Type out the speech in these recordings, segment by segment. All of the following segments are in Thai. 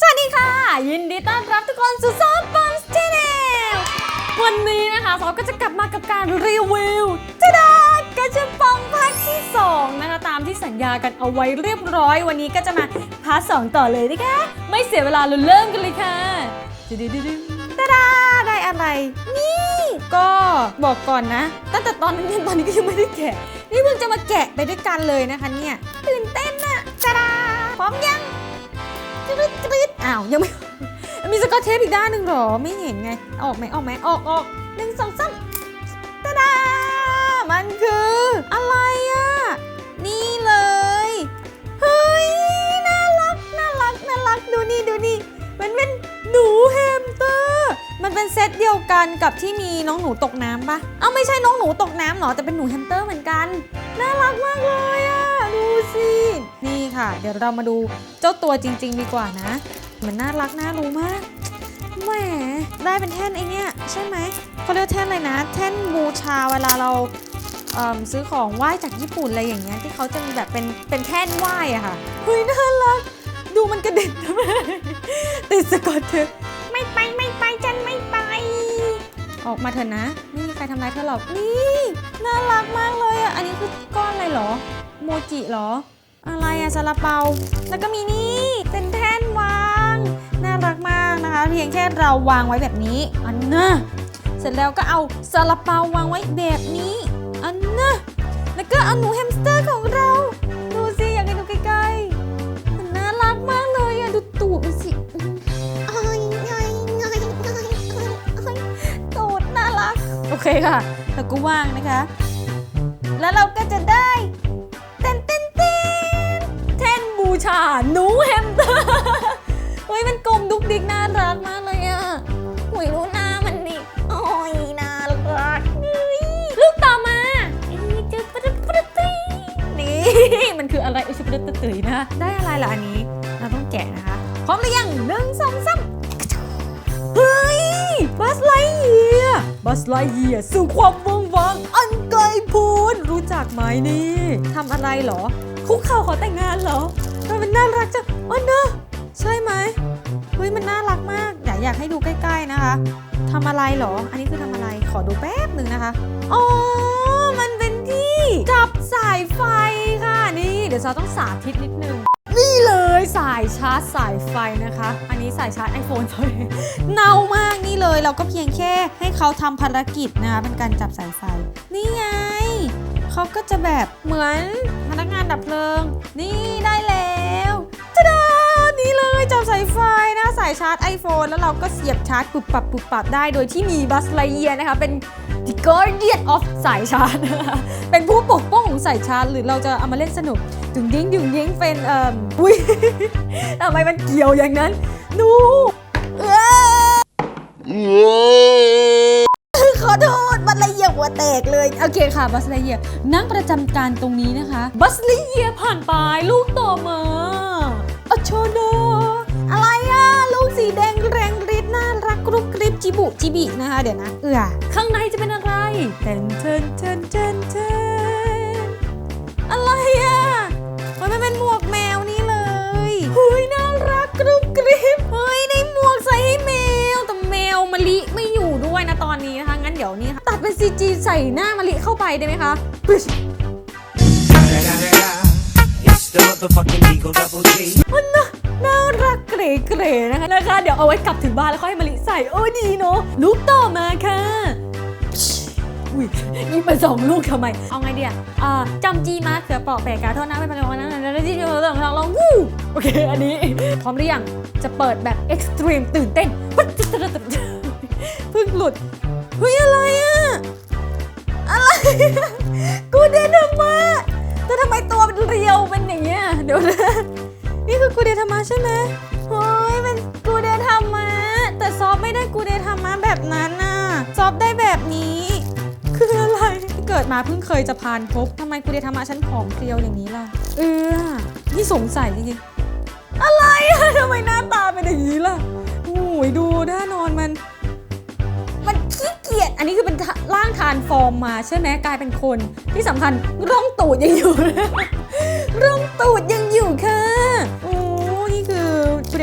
สวัสดีค่ะ ยินดีต้อนรับทุกคนสู่ซอฟต์บอลสทีเนลวันนี้นะคะซอฟก็จะกลับมากับการรีวิวจ้าดากระชับปองภาคที่ 2 นะคะ ตามที่สัญญากันเอาไว้เรียบร้อย วันนี้ก็จะมาพาร์ทสองต่อเลยนะคะ ไม่เสียเวลาเราเริ่มกันเลยค่ะดึ๊ดๆๆตาดาได้อะไรนี่ ก็บอกก่อนนะ ตั้งแต่ตอนนั้นยันตอนนี้ก็ยังไม่ได้แกะ นี่เพิ่งจะมาแกะไปด้วยกันเลยนะคะเนี่ยตื่นเต้นอะจ้าดาพร้อมยังกรี๊ดกรี๊ด อ้าวยังไม่ มีสกอตเทปอีกด้านหนึ่งหรอ ไม่เห็นไง ออกไหมออกไหมออกออกหนึ่งสองสามตาดา มันคือ อะไรอะ นี่เลย เฮ้ย น่ารัก น่ารัก น่ารัก ดูนี่ ดูนี่ มันเป็นหนูแฮมสเตอร์ มันเป็นเซตเดียวกันกับที่มีน้องหนูตกน้ำปะเอ้าไม่ใช่น้องหนูตกน้ำหรอ แต่เป็นหนูแฮมสเตอร์เหมือนกัน น่ารักมากเลยอะ ดูสิ นี่ค่ะ เดี๋ยวเรามาดูเจ้าตัวจริง ๆ ดีกว่านะ มันน่ารักน่ารู้มากแหมได้เป็นแท่นไอเนี้ยใช่ไหมเขาเรียกแท่นอะไรนะ แท่นบูชาเวลาเราเอิ่มซื้อของไหว้จากญี่ปุ่นอะไรอย่างเงี้ยที่เขาจะมีแบบเป็นเป็นแท่นไหว้อะค่ะเฮ้ยน่ารักดูมันกระเด็นทำไมติดสกอตเทปไม่ไปไม่ไปจันไม่ไป ออกมาเถอะนะไม่มีใครทำร้ายเธอหรอกนี่น่ารักมากเลยอะอันนี้คือก้อนอะไรเหรอ โมจิเหรอ อะไรอะซาลาเปา แล้วก็มีนี่เป็นแท่นวางน่า รักมากนะคะ เพียงแค่เราวางไว้แบบนี้ อันน่ะเสร็จแล้วก็เอาซาลาเปาวางไว้แบบนี้ อันน่ะแล้วก็เอาหนูแฮมสเตอร์ของเรา ดูสิอยากให้ดูใกล้ๆมันน่ารักมากเลยอะดูตูดมันสิตูดน่ารัก โอเคค่ะ แล้วก็วางนะคะ แล้วเราก็จะได้เต้นเต้นเต้นแท่นบูชาหนูแฮมสเตอร์ ดิกน่ารักมากเลยอะหุยรู้หน้ามันนี่โอ้ยน่ารักเฮ้ยลูกต่อมาอีจุดปะปะปะตีนี่มันคืออะไรอุยจุดปะปะตีนะ ได้อะไรล่ะอันนี้ เราต้องแกะนะคะ พร้อมหรือยังหนึ่งสองสามเฮ้ยบัสไลเยียบัสไลเยียสู่ความว่างวังอันไกลโพ้นรู้จักไหมนี่ทำอะไรเหรอ คุกเข่าขอแต่งงานเหรอมันน่ารักจังอ๋อเนอะใช่ไหม เฮ้ยมันน่ารักมากอยากอยากให้ดูใกล้ ๆนะคะทำอะไรเหรอ อันนี้คือทำอะไรขอดูแป๊บหนึ่งนะคะอ๋อมันเป็นที่จับสายไฟค่ะนี่เดี๋ยวเราต้องสาธิตนิดนึงนี่เลยสายชาร์จสายไฟนะคะ อันนี้สายชาร์จ iPhone เลยเนามากนี่เลยเราก็เพียงแค่ให้เขาทำภารกิจนะคะเป็นการจับสายไฟ นี่ไงเขาก็จะแบบเหมือนพนักงานดับเพลิง นี่ได้แล้วจ้าดานี่เลยจับสายไฟายชาร์จ iPhone แล้วเราก็เสียบชาร์จปุบปับปุบปับได้ โดยที่มีบัสไลเยียนะคะ เป็น The Guardian of สายชาร์จ เป็นผู้ปกป้องของสายชาร์จ หรือเราจะเอามาเล่นสนุกดึงดิ้งดึงดิ้งเป็นเอ่ออุ้ยทำไมมันเกี่ยวอย่างนั้น ดูเออขอโทษบัสไลเยียหัวแตกเลย โอเคค่ะบัสไลเยียนั่งประจำการตรงนี้นะคะ บัสไลเยียผ่านไปลูกต่อมาอโชโด จิบุจิบินะคะเดี๋ยวนะ เอือข้างในจะเป็นอะไรเทนเทนเทนเทนเทนอะไรอะมันไม่เป็นหมวกแมวนี่เลยเฮ้ยน่ารักกรุบกริบเฮ้ยได้หมวกใส่ให้แมวแต่แมวมะลิไม่อยู่ด้วยนะตอนนี้นะคะงั้นเดี๋ยวนี้ค่ะตัดเป็น CG ใส่หน้ามะลิเข้าไปได้ไหมคะปึ๊ช It's the motherfucking Eagle Double G. น่ารักเกร๋ๆนะคะนะคะ เดี๋ยวเอาไว้กลับถึงบ้านแล้วค่อยให้มะลิใส่โอ้ดีเนาะลูกต่อมาค่ะอุ้ยนี่มาสองลูกทำไม เอาไงเดียอ่าจำจีมาเขือเปาะแปะกาโทษนะไม่เป็นไรวันนั้นแล้วที่เราลองลองวู้โอเค อันนี้ พร้อมหรือยัง จะเปิดแบบเอ็กซ์ตรีมตื่นเต้นปึ๊บเพิ่งหลุด เฮ้ย อะไรอะอะไร กูเดนออกมาแต่ทำไมตัวมันเรียวเป็นอย่างเงี้ย เดี๋ยวนะ นี่คือกูเดทามาใช่ไหมเฮ้ยเป็นกูเดทามาแต่ซอฟไม่ได้กูเดทามาแบบนั้นน่ะ ซอฟได้แบบนี้ คืออะไร เกิดมาเพิ่งเคยจะพานพบทำไมกูเดทามาฉันผอมเพรียวอย่างนี้ล่ะ เออ นี่สงสัยจริงๆ อะไรอะทำไมหน้าตาเป็นอย่างนี้ล่ะโอ้ยดูด้านอนมัน มันขี้เกียจ อันนี้คือเป็นร่างทานฟอร์มมาใช่ไหมกลายเป็นคน ที่สำคัญร่องตูดยังอยู่ร่องตูดยังอยู่ค่ะ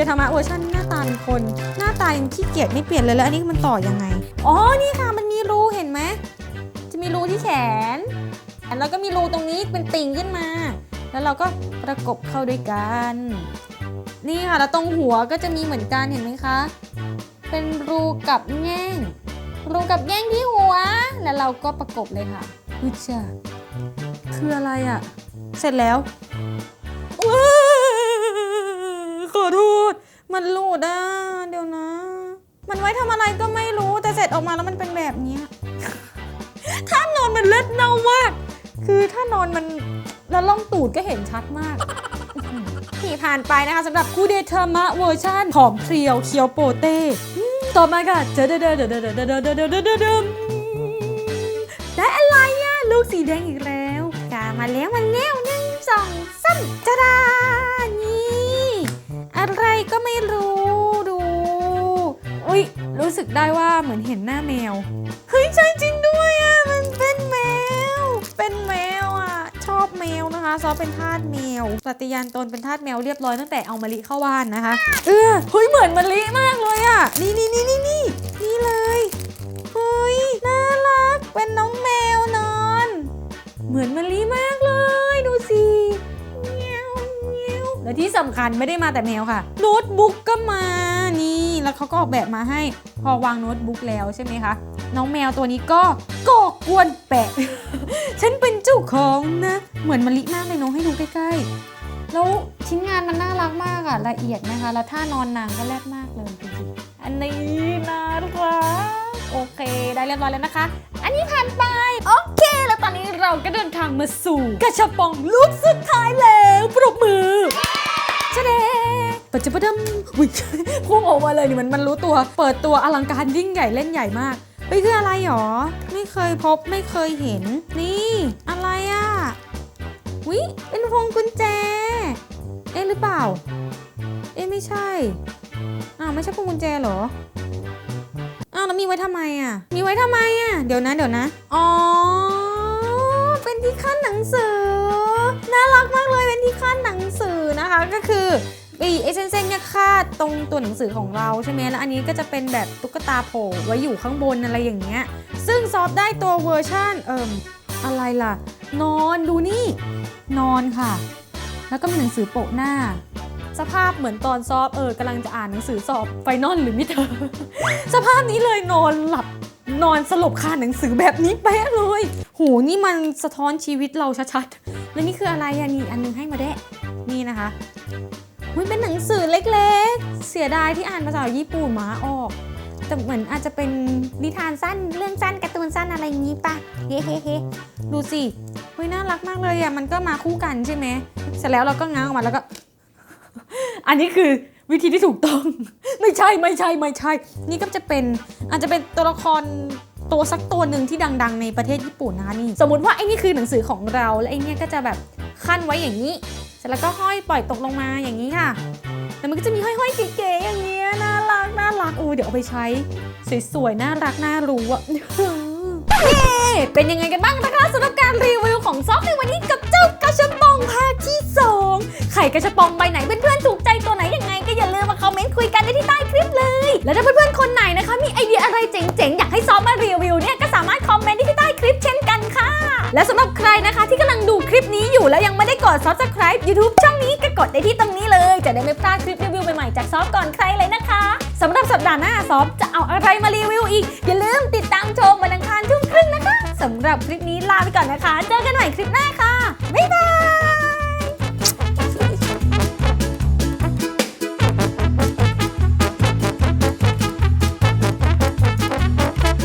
โอ้นี่คือเดเดธรรมะเวอร์ชันหน้าตาเป็นคน หน้าตายังขี้เกียจไม่เปลี่ยนเลยแล้วอันนี้มันต่อยังไง อ๋อ นี่ค่ะมันมีรูเห็นไหม จะมีรูที่แขน แล้วก็มีรูตรงนี้เป็นติ่งขึ้นมา แล้วเราก็ประกบเข้าด้วยกัน นี่ค่ะแล้วตรงหัวก็จะมีเหมือนกันเห็นไหมคะ เป็นรูกับแง่ง รูกับแง่งที่หัว แล้วเราก็ประกบเลยค่ะอุยจ้าคืออะไรอะ่ะ เสร็จแล้ว มันหลุดอะเดี๋ยวนะ มันไว้ทำอะไรก็ไม่รู้แต่เสร็จออกมาแล้วมันเป็นแบบเนี้ย ถ้านอนมันเลือดเน่ามาก คือถ้านอนมันแล้วล่องตูดก็เห็นชัดมากที่ผ่านไปนะคะสำหรับคู่เดเทอร์มะเวอร์ชันผอมเพรียวเคียวโปเต้ต่อมาค่ะเจอเดเดเดเดเดเดเดเดเดเดเดเดได้อะไรอะลูกสีแดงอีกแล้วกามาแล้วมาแล้วหนึ่งสองสามจ้าดาน อะไรก็ไม่รู้ดู อุ้ยรู้สึกได้ว่าเหมือนเห็นหน้าแมว เฮ้ย ใช่จริงด้วยอะ มันเป็นแมว เป็นแมวอะ ชอบแมวนะคะซอฟเป็นทาสแมวปฏิญาณตนเป็นทาสแมวเรียบร้อยตั้งแต่เอามะลิเข้าบ้านนะคะ เออเฮ้ยเหมือนมะลิมากเลยอะ นี่นี่นี่นี่นี่นี่เลยเฮ้ยน่ารักเป็นน้องแมวนอน เหมือนมะลิมากเลย และที่สำคัญไม่ได้มาแต่แมวค่ะ โน้ตบุ๊กก็มานี่แล้วเขาก็ออกแบบมาให้พอวางโน้ตบุ๊กแล้วใช่ไหมคะน้องแมวตัวนี้ก็ก่อกวนแปะ ฉันเป็นเจ้าของนะ เหมือนมะลิมากเลยน้องให้ดูใกล้ๆ แล้วชิ้นงานมันน่ารักมากอะละเอียดนะคะ แล้วท่านอนนางก็แรดมากเลยจริงๆอันนี้น่ารักโอเค ได้เรียบร้อยแล้วนะคะ อันนี้ผ่านไปโอ เค แล้วตอนนี้เราก็เดินทางมาสู่กระชับปองลูกสุดท้ายแล้วปรบมือชะเดปัจจุบันวิ่งพุ่งออกมาเลยนี่มันมันรู้ตัว เปิดตัวอลังการยิ่งใหญ่เล่นใหญ่มากเฮ้ยคืออะไรหรอ ไม่เคยพบไม่เคยเห็น นี่ อะไรอะวิเป็นพวงกุญแจ เอ๊ะหรือเปล่า เอ๊ะไม่ใช่อ้าวไม่ใช่พวงกุญแจเหรอาวแล้วมีไว้ทำไมอะ มีไว้ทำไมอะ เดี๋ยวนะเดี๋ยวนะ อ๋อ เป็นที่ขั้นหนังสือ น่ารักมากเลยเป็นที่ขั้นหนังสือนะคะ ก็คือไอ้ไอ้เส้นๆเนี่ยคาดตรงตัวหนังสือของเราใช่ไหมแล้วอันนี้ก็จะเป็นแบบตุ๊กตาโผล่ไว้อยู่ข้างบนอะไรอย่างเงี้ย ซึ่งซอฟได้ตัวเวอร์ชันเอิ่มอะไรล่ะ นอนดูนี่ นอนค่ะ แล้วก็มีหนังสือโปะหน้า สภาพเหมือนตอนซอฟเออกำลังจะอ่านหนังสือสอบไฟนอลหรือมิเตอร์สภาพนี้เลยนอนหลับนอนสลบคาหนังสือแบบนี้เป๊ะเลยโหนี่มันสะท้อนชีวิตเราชัดๆ แล้วนี่คืออะไรอะนี่อันนึงให้มาแดะนี่นะคะมันเป็นหนังสือเล็กๆ เสียดายที่อ่านภาษาญี่ปุ่นมาออก แต่เหมือนอาจจะเป็นนิทานสั้นเรื่องสั้นการ์ตูนสั้นอะไรอย่างนี้ปะเฮ้เฮ้เฮ้ดูสิเฮ้ยน่ารักมากเลยอะมันก็มาคู่กันใช่ไหมเสร็จแล้วเราก็ง้างออกมาแล้วก็ อันนี้คือวิธีที่ถูกต้องไม่ใช่ไม่ใช่ไม่ใช่ นี่ก็จะเป็นอาจจะเป็นตัวละครตัวสักตัวหนึ่งที่ดัง ๆ ในประเทศญี่ปุ่นนะคะนี่ สมมติว่าไอ้นี่คือหนังสือของเรา และไอ้นี่ก็จะแบบขั้นไว้อย่างนี้ เสร็จแล้วก็ห้อยปล่อยตกลงมาอย่างนี้ค่ะแล้วมันก็จะมีห้อยๆเก๋ๆอย่างเงี้ยน่ารักน่ารักโอ้เดี๋ยวเอาไปใช้สวยๆน่ารักน่ารู้อะเย้เป็นยังไงกันบ้างนะคะสำหรับการรีวิวของซอฟในวันนี้กับเจ้ากระชับปองภาคที่2ไข่กระชปองใบไหนเพื่อนๆถูกใจตัวไหนยังไง ก็อย่าลืมมาคอมเมนต์คุยกันได้ที่ใต้คลิปเลย และถ้าเพื่อนๆคนไหนนะคะ มีไอเดียอะไรเจ๋งๆ อยากให้ซอฟมารีวิวเนี่ยก็สามารถคอมเมนต์ได้ที่ใต้คลิปเช่นกันค่ะ และสำหรับใครนะคะที่กำลังดูคลิปนี้อยู่แล้วยังไม่ได้กด subscribe YouTube ช่องนี้ก็กดได้ที่ตรงนี้เลย จะได้ไม่พลาดคลิปรีวิวใหม่ๆจากซอฟก่อนใครเลยนะคะสำหรับสัปดาห์หน้าซอฟจะเอาอะไรมารีวิวอีกอย่าลืมติดตามชมวันอังคารทุ่มครึ่งนะคะสำหรับคลิปนี้ลาไปก่อนนะคะ เจอกันใหม่คลิปหน้าค่ะ